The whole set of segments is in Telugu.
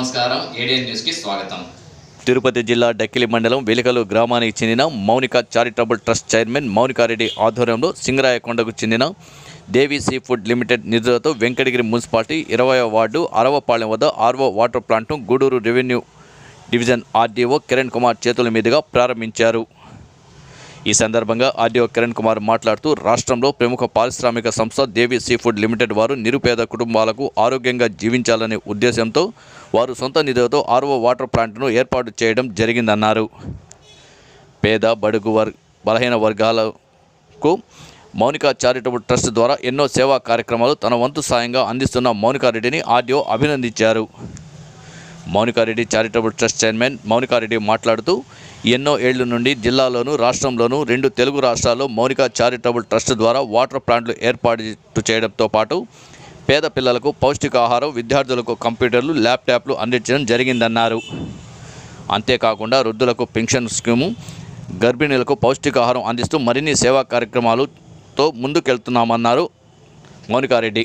నమస్కారం. ఏడియన్ న్యూస్కి స్వాగతం. తిరుపతి జిల్లా డక్కిలి మండలం వెలికలు గ్రామానికి చెందిన Mounika charitable trust chairman Mounika Reddy ఆధ్వర్యంలో సింగరాయకొండకు చెందిన దేవి సీ ఫుడ్ లిమిటెడ్ నిధులతో వెంకటగిరి మున్సిపాలిటీ ఇరవై వార్డు అరవపాలెం వద్ద ఆర్వో వాటర్ ప్లాంట్ను Gudur revenue division RDO Kiran Kumar చేతుల మీదుగా ప్రారంభించారు. ఈ సందర్భంగా ఆర్డీఓ కిరణ్ కుమార్ మాట్లాడుతూ రాష్ట్రంలో ప్రముఖ పారిశ్రామిక సంస్థ దేవి సీ ఫుడ్ లిమిటెడ్ వారు నిరుపేద కుటుంబాలకు ఆరోగ్యంగా జీవించాలనే ఉద్దేశంతో వారు సొంత నిధులతో ఆర్ఓ వాటర్ ప్లాంట్ను ఏర్పాటు చేయడం జరిగిందన్నారు. పేద బడుగు వర్ బలహీన వర్గాలకు మౌనిక చారిటబుల్ ట్రస్ట్ ద్వారా ఎన్నో సేవా కార్యక్రమాలు తన వంతు సాయంగా అందిస్తున్న మౌనికారెడ్డిని ఆర్డీఓ అభినందించారు. Mounika Reddy charitable trust chairman Mounika Reddy మాట్లాడుతూ ఎన్నో ఏళ్ళ నుండి జిల్లాలోనూ రాష్ట్రంలోనూ రెండు తెలుగు రాష్ట్రాల్లో మౌనిక చారిటబుల్ ట్రస్ట్ ద్వారా వాటర్ ప్లాంట్లు ఏర్పాటు చేయడంతో పాటు పేద పిల్లలకు పౌష్టికాహారం విద్యార్థులకు కంప్యూటర్లు ల్యాప్టాప్లు అందించడం జరిగిందన్నారు. అంతేకాకుండా వృద్ధులకు పెన్షన్ స్కీము గర్భిణీలకు పౌష్టికాహారం అందిస్తూ మరిన్ని సేవా కార్యక్రమాలతో ముందుకెళ్తున్నామన్నారు మౌనికారెడ్డి.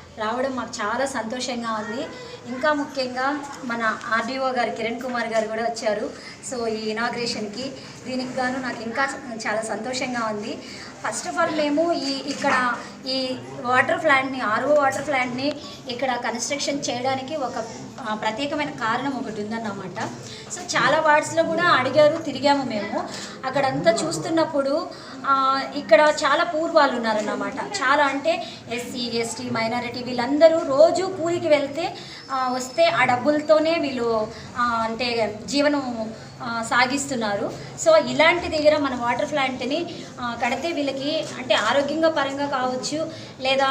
రావడం మాకు చాలా సంతోషంగా ఉంది. ఇంకా ముఖ్యంగా మన ఆర్డీఓ గారు కిరణ్ కుమార్ గారు కూడా వచ్చారు. సో ఈ ఇనాగ్రేషన్కి దీనికి గాను నాకు ఇంకా చాలా సంతోషంగా ఉంది. ఫస్ట్ ఆఫ్ ఆల్ మేము ఈ ఇక్కడ ఈ వాటర్ ప్లాంట్ని ఆర్ఓ వాటర్ ప్లాంట్ని ఇక్కడ కన్స్ట్రక్షన్ చేయడానికి ఒక ప్రత్యేకమైన కారణం ఒకటి ఉందన్నమాట. సో చాలా వార్డ్స్లో కూడా అడిగారు తిరిగాము మేము. అక్కడంతా చూస్తున్నప్పుడు ఇక్కడ చాలా పూర్వాలు ఉన్నారన్నమాట. చాలా అంటే ఎస్సీ ఎస్టీ మైనారిటీ వీళ్ళందరూ రోజు కూలికి వెళ్తే వస్తే ఆ డబ్బులతోనే వీళ్ళు అంటే జీవనం సాగిస్తున్నారు. సో ఇలాంటి దగ్గర మన వాటర్ ప్లాంట్ని కడితే వీళ్ళకి అంటే ఆరోగ్యంగా పరంగా కావచ్చు లేదా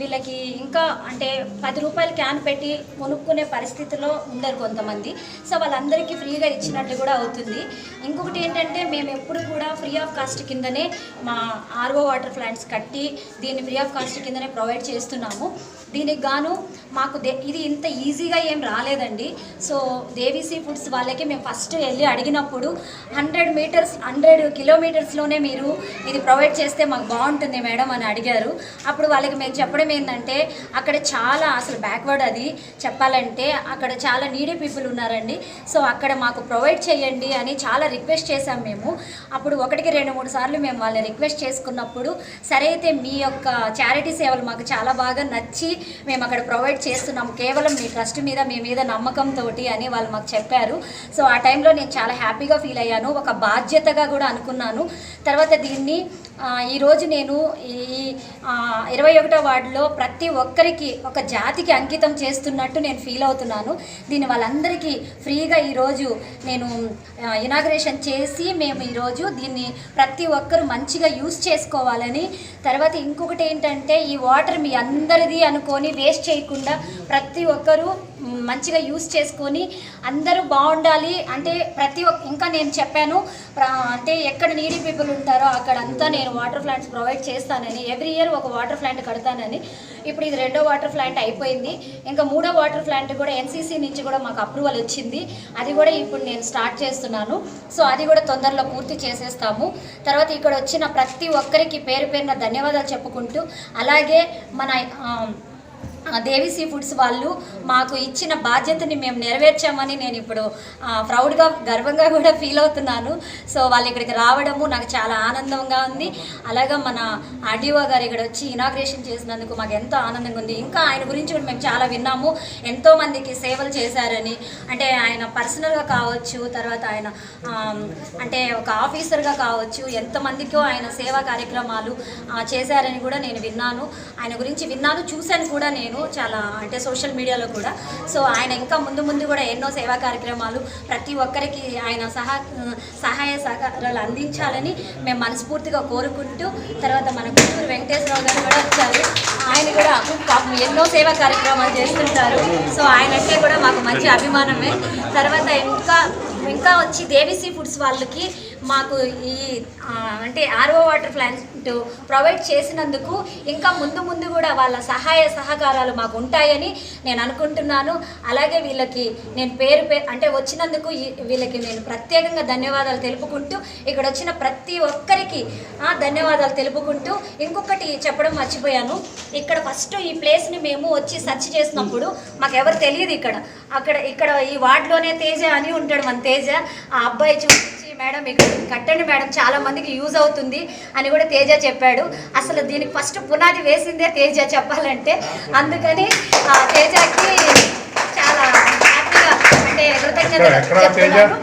వీళ్ళకి ఇంకా అంటే పది రూపాయలు క్యాన్ పెట్టి కొనుక్కునే పరిస్థితిలో ఉన్నారు కొంతమంది. సో వాళ్ళందరికీ ఫ్రీగా ఇచ్చినట్టు కూడా అవుతుంది. ఇంకొకటి ఏంటంటే మేము ఎప్పుడు కూడా ఫ్రీ ఆఫ్ కాస్ట్ కిందనే మా ఆర్ఓ వాటర్ ప్లాంట్స్ కట్టి దీన్ని ఫ్రీ ఆఫ్ కాస్ట్ కిందనే ప్రొవైడ్ చేస్తున్నాము. దీనికి గాను మాకు దే ఇది ఇంత ఈజీగా ఏం రాలేదండి. సో దేవీసీ ఫుడ్స్ వాళ్ళకి మేము ఫస్ట్ వెళ్ళి అడిగినప్పుడు హండ్రెడ్ మీటర్స్ హండ్రెడ్ కిలోమీటర్స్లోనే మీరు ఇది ప్రొవైడ్ చేస్తే మాకు బాగుంటుంది మేడం అని అడిగారు. అప్పుడు వాళ్ళకి మేము చెప్పడం ఏంటంటే అక్కడ చాలా అసలు బ్యాక్వర్డ్ అది. చెప్పాలంటే అక్కడ చాలా నీడీ పీపుల్ ఉన్నారండి. సో అక్కడ మాకు ప్రొవైడ్ చేయండి అని చాలా రిక్వెస్ట్ చేశాం మేము. అప్పుడు ఒకటికి రెండు మూడు సార్లు మేము వాళ్ళని రిక్వెస్ట్ చేసుకున్నప్పుడు సరే అయితే మీ యొక్క చారిటీ సేవలు మాకు చాలా బాగా నచ్చి మేము అక్కడ ప్రొవైడ్ చేస్తున్నాం కేవలం మీ ట్రస్ట్ మీద మీ మీద నమ్మకంతో అని వాళ్ళు మాకు చెప్పారు. సో ఆ టైంలో నేను చాలా హ్యాపీగా ఫీల్ అయ్యాను. ఒక బాధ్యతగా కూడా అనుకున్నాను. తర్వాత దీన్ని ఈరోజు నేను ఈ ఇరవై ఒకటో వార్డులో ప్రతి ఒక్కరికి ఒక జాతికి అంకితం చేస్తున్నట్టు నేను ఫీల్ అవుతున్నాను. దీన్ని వాళ్ళందరికీ ఫ్రీగా ఈరోజు నేను ఇనాగ్రేషన్ చేసి మేము ఈరోజు దీన్ని ప్రతి ఒక్కరు మంచిగా యూస్ చేసుకోవాలని. తర్వాత ఇంకొకటి ఏంటంటే ఈ వాటర్ మీ అందరిది చేసుకొని వేస్ట్ చేయకుండా ప్రతి ఒక్కరూ మంచిగా యూస్ చేసుకొని అందరూ బాగుండాలి. అంటే ప్రతి ఒక్క ఇంకా నేను చెప్పాను అంటే ఎక్కడ నీడీ పీపుల్ ఉంటారో అక్కడంతా నేను వాటర్ ప్లాంట్స్ ప్రొవైడ్ చేస్తానని ఎవ్రీ ఇయర్ ఒక వాటర్ ప్లాంట్ కడతానని ఇప్పుడు ఇది రెండో వాటర్ ప్లాంట్ అయిపోయింది. ఇంకా మూడో వాటర్ ప్లాంట్ కూడా ఎన్సీసీ నుంచి కూడా మాకు అప్రూవల్ వచ్చింది. అది కూడా ఇప్పుడు నేను స్టార్ట్ చేస్తున్నాను. సో అది కూడా తొందరలో పూర్తి చేసేస్తాము. తర్వాత ఇక్కడ వచ్చిన ప్రతి ఒక్కరికి పేరు పేరున ధన్యవాదాలు చెప్పుకుంటూ అలాగే మన దేవి సీ ఫుడ్స్ వాళ్ళు మాకు ఇచ్చిన బాధ్యతని మేము నెరవేర్చామని నేను ఇప్పుడు ప్రౌడ్గా గర్వంగా కూడా ఫీల్ అవుతున్నాను. సో వాళ్ళు ఇక్కడికి రావడము నాకు చాలా ఆనందంగా ఉంది. అలాగే మన ఆర్డీఓ గారు ఇక్కడ వచ్చి ఇనాగ్రేషన్ చేసినందుకు మాకు ఎంతో ఆనందంగా ఉంది. ఇంకా ఆయన గురించి కూడా మేము చాలా విన్నాము. ఎంతోమందికి సేవలు చేశారని. అంటే ఆయన పర్సనల్గా కావచ్చు తర్వాత ఆయన అంటే ఒక ఆఫీసర్గా కావచ్చు ఎంతమందికో ఆయన సేవా కార్యక్రమాలు చేశారని కూడా నేను విన్నాను. ఆయన గురించి విన్నాను చూశాను కూడా నేను. చాలా అంటే సోషల్ మీడియాలో కూడా. సో ఆయన ఇంకా ముందు ముందు కూడా ఎన్నో సేవా కార్యక్రమాలు ప్రతి ఒక్కరికి ఆయన సహా సహాయ సహకారాలు అందించాలని మేము మనస్ఫూర్తిగా కోరుకుంటూ తర్వాత మన గుంటూరు వెంకటేశ్వరరావు గారు కూడా వచ్చారు. ఆయన కూడా పాపం ఎన్నో సేవా కార్యక్రమాలు చేస్తుంటారు. సో ఆయన అంటే కూడా మాకు మంచి అభిమానమే. తర్వాత ఇంకా ఇంకా వచ్చి దేవిసీ ఫుడ్స్ వాళ్ళకి మాకు ఈ అంటే ఆర్ఓ వాటర్ ప్లాంట్ ప్రొవైడ్ చేసినందుకు ఇంకా ముందు ముందు కూడా వాళ్ళ సహాయ సహకారాలు మాకు ఉంటాయని నేను అనుకుంటున్నాను. అలాగే వీళ్ళకి నేను పేరు పే అంటే వచ్చినందుకు వీళ్ళకి నేను ప్రత్యేకంగా ధన్యవాదాలు తెలుపుకుంటూ ఇక్కడ వచ్చిన ప్రతి ఒక్కరికి ధన్యవాదాలు తెలుపుకుంటూ ఇంకొకటి చెప్పడం మర్చిపోయాను. ఇక్కడ ఫస్ట్ ఈ ప్లేస్ని మేము వచ్చి సెర్చ్ చేసినప్పుడు మాకు ఎవరు తెలియదు ఇక్కడ. అక్కడ ఇక్కడ ఈ వార్డులోనే తేజ అని ఉంటాడు మన తేజ. ఆ అబ్బాయి చూపించి మేడం ఇక్కడ కట్టండి మేడం చాలా మందికి యూజ్ అవుతుంది అని కూడా తేజ చెప్పాడు. అసలు దీనికి ఫస్ట్ పునాది వేసిందే తేజ చెప్పాలంటే. అందుకని ఆ తేజకి చాలా హ్యాపీగా అంటే తేజ? చెప్తున్నాను.